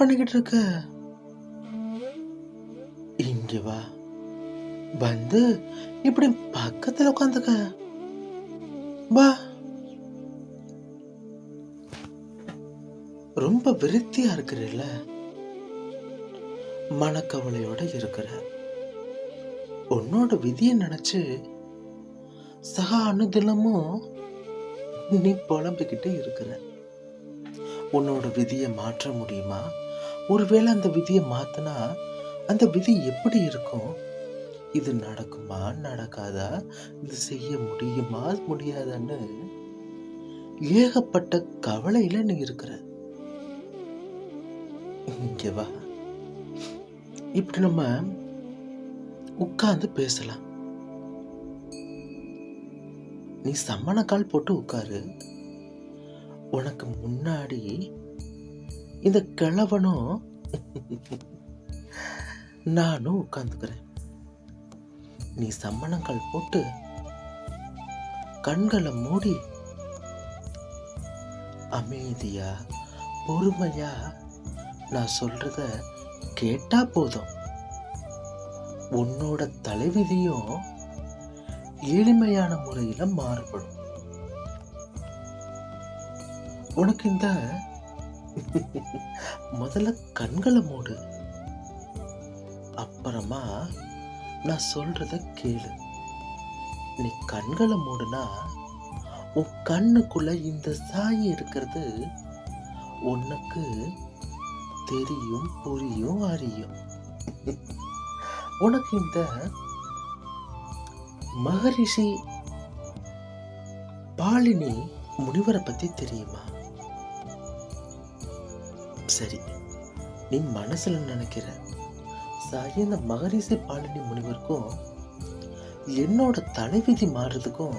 பண்ணிக்கிட்டு இருக்க? இங்க வா. வந்து இப்படி பக்கத்துல உட்காந்துக்க வா. ரொம்ப விருத்தியா இருக்கிறல்ல. மனக்கவலையோட இருக்கிற. உன்னோட விதியை நினைச்சு சக அனுதினமும் நீ புலம்பிக்கிட்டே இருக்கிற. உன்னோட விதியை மாற்ற முடியுமா? ஒருவேளை அந்த விதியை மாத்தினா அந்த விதி எப்படி இருக்கும்? இது நடக்குமா? நடக்காதா? இது செய்ய முடியுமா? முடியாதான்னு ஏகப்பட்ட கவலையில நீ இருக்கிற. இங்கேவா இப்படி நம்ம உட்கார்ந்து பேசலாம். நீ சம்மணக்கால் போட்டு உட்காரு. உனக்கு முன்னாடி இந்த கிழவனும் நானும் உட்காந்துக்கிறேன் நீ சம்மணங்கள் போட்டு கண்களை மூடி அமைதியா பொறுமையா நான் சொல்றத கேட்டா போதும். உன்னோட தலைவிதியும் எளிமையான முறையில மாறுபடும். உனக்கு இந்த முதல்ல கண்களை மூடு. அப்புறமா நான் சொல்றத கேளு. நீ கண்களை மூடுனா உன் கண்ணுக்குள்ள இந்த சாயி இருக்கிறது உனக்கு தெரியும் புரியும் அறியும். உனக்கு இந்த மகரிஷி பாலினி முனிவரை பத்தி தெரியுமா? சரி நீ மனசுல நினைக்கிற. சரி இந்த மகரிஷி பாலினி முனிவருக்கும் என்னோட தலைவிதி மாறுறதுக்கும்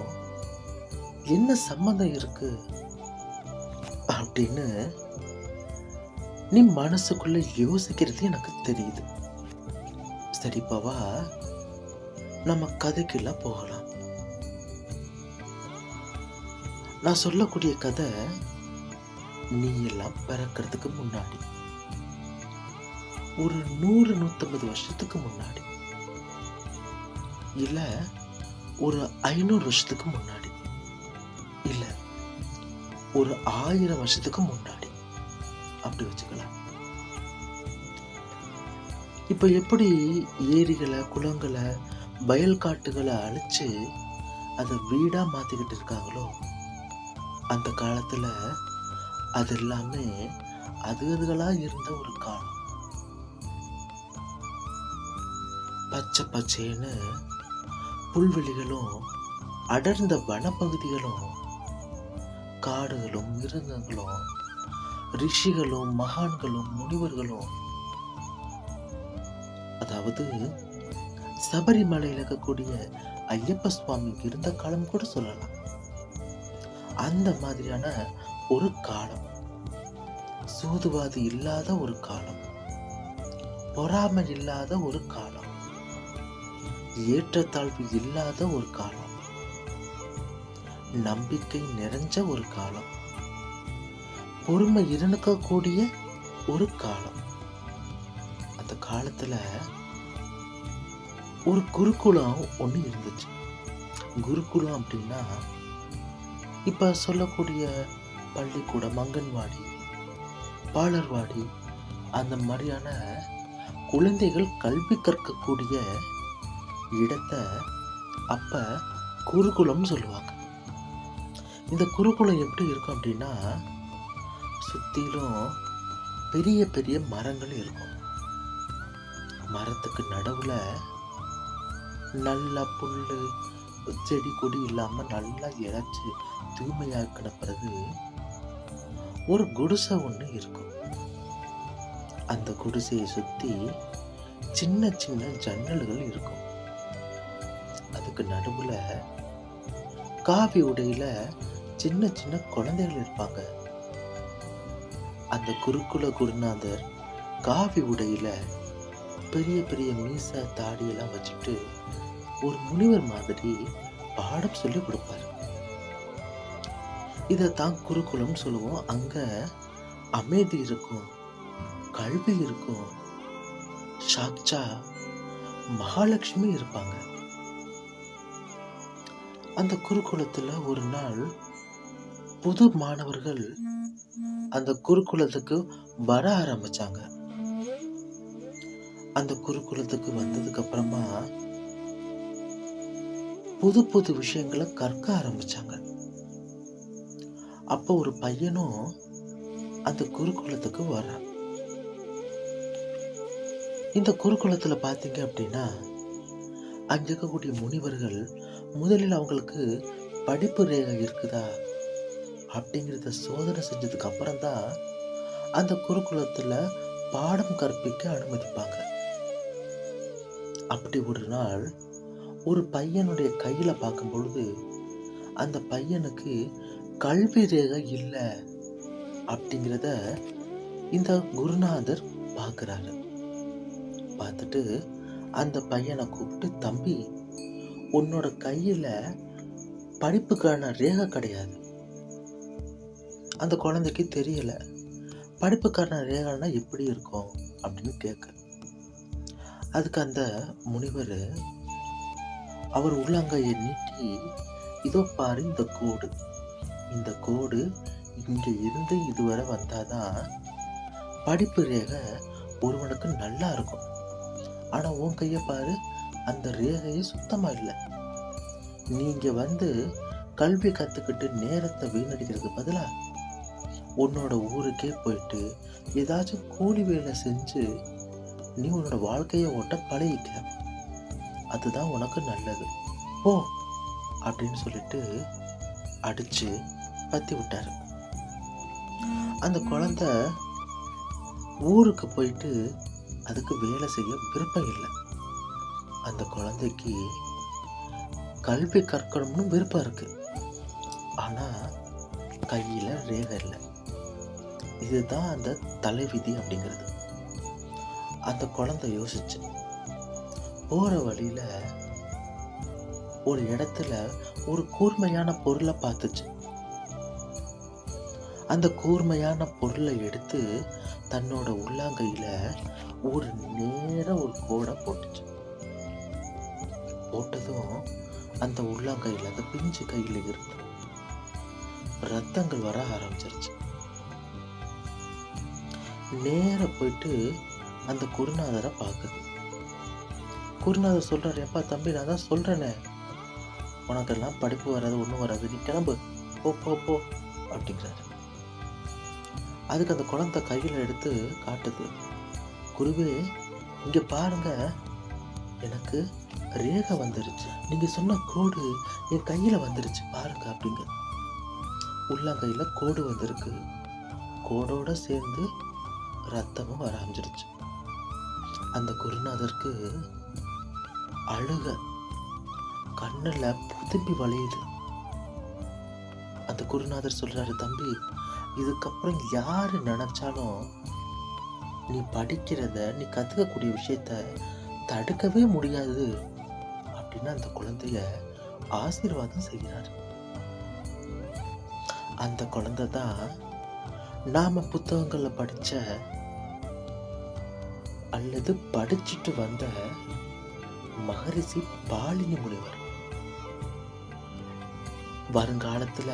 என்ன சம்மந்தம் இருக்கு? அப்படின்னு நீ மனசுக்குள்ள யோசிக்கிறது எனக்கு தெரியுது. சரிப்பாவா நம்ம கதைக்கெல்லாம் போகலாம். நான் சொல்லக்கூடிய கதை நீ எல்லாம் பிறக்கிறதுக்கு முன்னாடி. ஒரு நூறு நூத்தம்பது வருஷத்துக்கு முன்னாடி. இல்ல ஒரு ஐநூறு வருஷத்துக்கு முன்னாடி. இல்ல ஒரு ஆயிரம் வருஷத்துக்கு முன்னாடி. அப்படி வச்சுக்கலாம். இப்ப எப்படி ஏரிகளை குளங்களை வயல் காட்டுகளை அழிச்சு அதை வீடா மாத்திக்கிட்டு இருக்காங்களோ? அந்த காலத்துல அது எல்லாமே அது அதுகளா இருந்த ஒரு காலம். பச்சை பச்சைன்னு புல்வெளிகளும் அடர்ந்த வனப்பகுதிகளும் காடுகளும் மிருகங்களும் ரிஷிகளும் மகான்களும் முனிவர்களும் அதாவது சபரிமலையில் இருக்கக்கூடிய ஐயப்ப சுவாமி இருந்த காலம் கூட சொல்லலாம். அந்த மாதிரியான ஒரு காலம். சூதுவாதி இல்லாத ஒரு காலம். பொறாமை இல்லாத ஒரு காலம். ஏற்றத்தாழ்வு இல்லாத ஒரு காலம். நம்பிக்கை நிறைஞ்ச ஒரு காலம். பொறுமை இருக்கக்கூடிய ஒரு காலம். அந்த காலத்துல ஒரு குருகுலம் ஒண்ணு இருந்துச்சு. குருகுலம் அப்படின்னா இப்ப சொல்லக்கூடிய பள்ளிக்கூடம் அங்கன்வாடி பாலர்வாடி அந்த மாதிரியான குழந்தைகள் கல்வி கற்கக்கூடிய இடத்தை அப்ப குருகுலம்னு சொல்லுவாங்க. இந்த குருகுலம் எப்படி இருக்கும் அப்படின்னா சுத்திலும் பெரிய பெரிய மரங்கள் இருக்கும். மரத்துக்கு நடுவுல நல்லா புல்லு செடி கொடி இல்லாம நல்லா இழைச்சி தூய்மையாக பிறகு ஒரு குடிசை ஒன்று இருக்கும். அந்த குடிசையை சுத்தி சின்ன சின்ன ஜன்னல்கள் இருக்கும். அதுக்கு நடுவுல காவி உடையில சின்ன சின்ன குழந்தைகள் இருப்பாங்க. அந்த குருக்குல குருநாதர் காவி உடையில பெரிய பெரிய மீச தாடியெல்லாம் வச்சுட்டு ஒரு முனிவர் மாதிரி பாடம் சொல்லி கொடுப்பாரு. இதை தான் குருகுலம் சொல்லுவோம். அங்க அமைதி இருக்கும் கல்வி இருக்கும் சாக்சா மகாலட்சுமி இருப்பாங்க. அந்த குருகுலத்துல ஒரு நாள் புது மாணவர்கள் அந்த குருகுலத்துக்கு வர ஆரம்பிச்சாங்க. அந்த குருகுலத்துக்கு வந்ததுக்கு அப்புறமா புது புது விஷயங்களை கற்க ஆரம்பிச்சாங்க. அப்போ ஒரு பையனும் அந்த குருகுலத்துக்கு வர்றான் இந்த குருகுலத்தில் பார்த்தீங்க அப்படின்னா அங்கே இருக்கக்கூடிய முனிவர்கள் முதலில் அவங்களுக்கு படிப்பு ரேகை இருக்குதா அப்படிங்கிறத சோதனை செஞ்சதுக்கு அப்புறம் தான் அந்த குருகுலத்தில் பாடம் கற்பிக்க அனுமதிப்பாங்க. அப்படி ஒரு நாள் ஒரு பையனுடைய கையில் பார்க்கும் பொழுது அந்த பையனுக்கு கல்வி ரேகை இல்லை அப்படிங்கிறத இந்த குருநாதர் பார்க்குறாரு. பார்த்துட்டு அந்த பையனை கூப்பிட்டு தம்பி உன்னோட கையில் படிப்புக்கான ரேகை கிடையாது. அந்த குழந்தைக்கு தெரியலை படிப்புக்கான ரேகைன்னா எப்படி இருக்கும்? அப்படின்னு கேட்க. அதுக்கு அந்த முனிவர் அவர் உள்ளங்கையை நீட்டி இதோ பாரு இந்த கோடு. இந்த கோடு இங்கே இருந்து இதுவரை வந்தால் தான் படிப்பு ரேகை ஒருவனுக்கு நல்லா இருக்கும். ஆனால் உன் கையை பாரு அந்த ரேகையே சுத்தமாக இல்லை. நீங்கள் வந்து கல்வி கற்றுக்கிட்டு நேரத்தை வீணடிக்கிறதுக்கு பதிலாக உன்னோட ஊருக்கே போயிட்டு ஏதாச்சும் கூலி வேலை செஞ்சு நீ உன்னோட வாழ்க்கையை ஓட்ட பழகிக்க. அதுதான் உனக்கு நல்லது. போ அப்படின்னு சொல்லிட்டு அடிச்சு பத்தி விட்டாரு. அந்த குழந்தை ஊருக்கு போயிட்டு அதுக்கு வேலை செய்ய விருப்பம் இல்லை. அந்த குழந்தைக்கு கல்வி கற்கணும்னு விருப்பம் இருக்கு. ஆனா கையில ரேகை இல்லை. இதுதான் அந்த தலைவிதி அப்படிங்கிறது. அந்த குழந்தை யோசிச்சு போற வழியில ஒரு இடத்துல ஒரு கூர்மையான பொருளை பார்த்துச்சு. அந்த கூர்மையான பொருளை எடுத்து தன்னோட உள்ளாங்கையில் ஒரு நேர ஒரு கோடை போட்டுச்சு. போட்டதும் அந்த உள்ளாங்கையில் அந்த பிஞ்சு கையில் இருந்து ரத்தங்கள் வர ஆரம்பிச்சிருச்சு. நேர போயிட்டு அந்த குருநாதரை பார்க்குது குருநாதர் சொல்கிறார் எப்பா தம்பி நான் தான் சொல்கிறேனே உனக்கெல்லாம் படிப்பு வராது ஒன்றும் வராது. நீ கிளம்பு. போ போ போ. அப்படிங்கிறாரு. அதுக்கு அந்த குழந்தை கையில் எடுத்து காட்டுது. குருவே இங்க பாருங்க. எனக்கு ரேகை வந்துருச்சு. நீங்க சொன்ன கோடு என் கையில வந்துருச்சு. பாருங்க அப்படிங்க. உள்ளங்கையில் கோடு வந்திருக்கு. கோடோட சேர்ந்து ரத்தமும் வர ஆரம்பிச்சிருச்சு. அந்த குருநாதருக்கு அழுக. கண்ணுல புதுப்பி வளையுது. அந்த குருநாதர் சொல்றாரு தம்பி இதுக்கப்புறம் யாரு நினைச்சாலும் நீ படிக்கிறத நீ கற்றுக்கக்கூடிய விஷயத்த தடுக்கவே முடியாது அப்படின்னு அந்த குழந்தைய ஆசீர்வாதம் செய்கிறார். அந்த குழந்தை தான் நாம புத்தகங்கள்ல படிச்ச அல்லது படிச்சுட்டு வந்த மகரிஷி பாலினி முனிவர். வருங்காலத்துல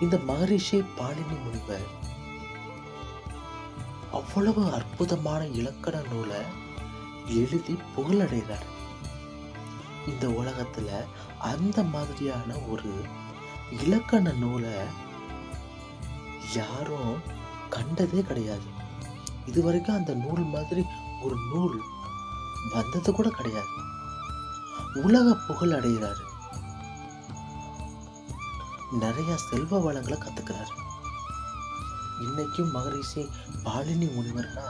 இந்த மகரிஷி பாலினி முனிவர் அவ்வளவு அற்புதமான இலக்கண நூலை எழுதி புகழடைகிறார். இந்த உலகத்துல அந்த மாதிரியான ஒரு இலக்கண நூலை யாரும் கண்டதே கிடையாது. இது வரைக்கும் அந்த நூல் மாதிரி ஒரு நூல் வந்தது கூட கிடையாது. உலக புகழ் அடைகிறாரு. நிறைய செல்வ வளங்களை கத்துக்கிறாரு. இன்னைக்கும் மகரிஷி பாலினி முனிவர்னா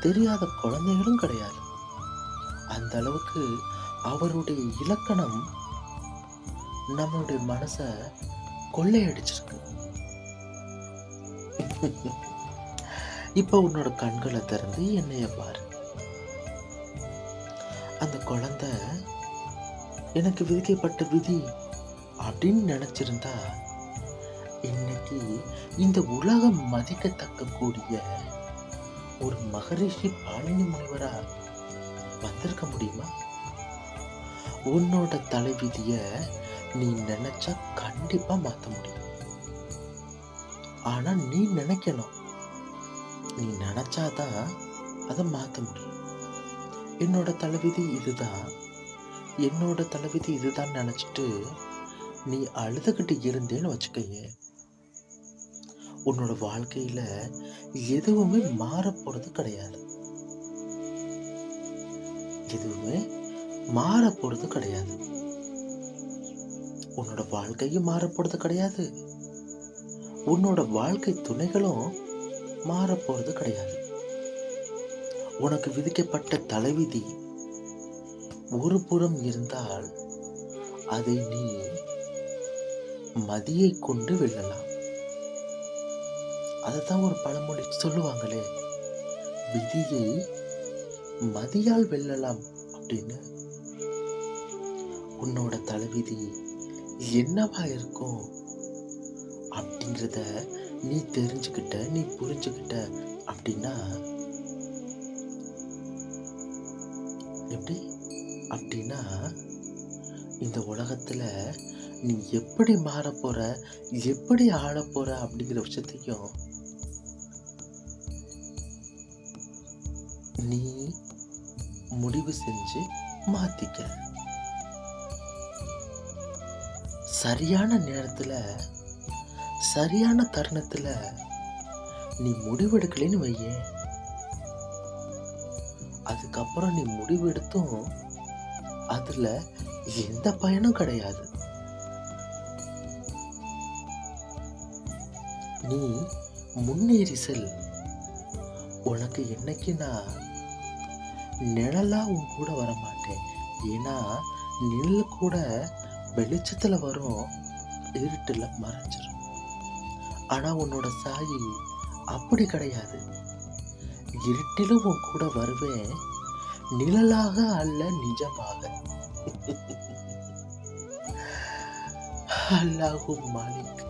தெரியாத குழந்தைகளும் கிடையாது. அந்த அளவுக்கு அவருடைய இலக்கணம் நம்மளுடைய மனச கொள்ளையடிச்சிருக்கு. இப்ப உன்னோட கண்களை திறந்து என்னைய பாரு. அந்த குழந்தை எனக்கு விதிக்கப்பட்ட விதி அப்படின்னு நினைச்சிருந்தா இன்னைக்கு இந்த உலகம் மதிக்கத்தக்க கூடிய ஒரு மகரிஷி பாலினி முனிவரா வந்திருக்க முடியுமா? உன்னோட தலைவிதிய நீ நினைச்சா கண்டிப்பா மாத்த முடியும். ஆனா நீ நினைக்கணும். நீ நினைச்சாதான் அதை மாத்த முடியும். என்னோட தலைவிதி இதுதான். என்னோட தலைவிதி இதுதான் நினைச்சிட்டு நீ அழுதுகிட்டு இருந்தேன்னு வச்சுக்கோங்க உன்னோட வாழ்க்கையில எதுவுமே மாறப்போறது கிடையாது. எதுவுமே மாறப்போறது கிடையாது. உன்னோட வாழ்க்கையும் மாறப்போறது கிடையாது. உன்னோட வாழ்க்கை துணைகளும் மாறப்போறது கிடையாது. உனக்கு விதிக்கப்பட்ட தலைவிதி ஒரு புறம் இருந்தால் அதை நீ மதியை கொண்டு வெல்லலாம். அதுதான் ஒரு பழமொழி சொல்லுவாங்களே விதியை மதியால் வெல்லலாம் அப்படின்னு. உன்னோட தலைவிதி என்னவா இருக்கும் அப்படிங்கிறத நீ தெரிஞ்சுக்கிட்ட நீ புரிஞ்சுக்கிட்ட அப்படின்னா எப்படி? அப்படின்னா இந்த உலகத்துல நீ எப்படி மாற போற? எப்படி ஆள போற? அப்படிங்கிற விஷயத்தையும் நீ முடிவு செஞ்சு மாத்திக்க. சரியான நேரத்துல சரியான தருணத்துல நீ முடிவெடுக்கலைன்னு வையேன் அதுக்கப்புறம் நீ முடிவெடுத்தும் அதுல எந்த பயனும் கிடையாது. நீ முன்னேறி செல். உனக்கு என்னைக்கு நான் நிழலா உன் கூட வர மாட்டேன் ஏன்னா நிழல் கூட வெளிச்சத்துல வரும் இருட்டில் மறைஞ்சிடும் ஆனா உன்னோட சாயி அப்படி கிடையாது. இருட்டிலும் உன் கூட வருவேன். நிழலாக அல்ல நிஜமாக. அல்லாஹு மாலிக்.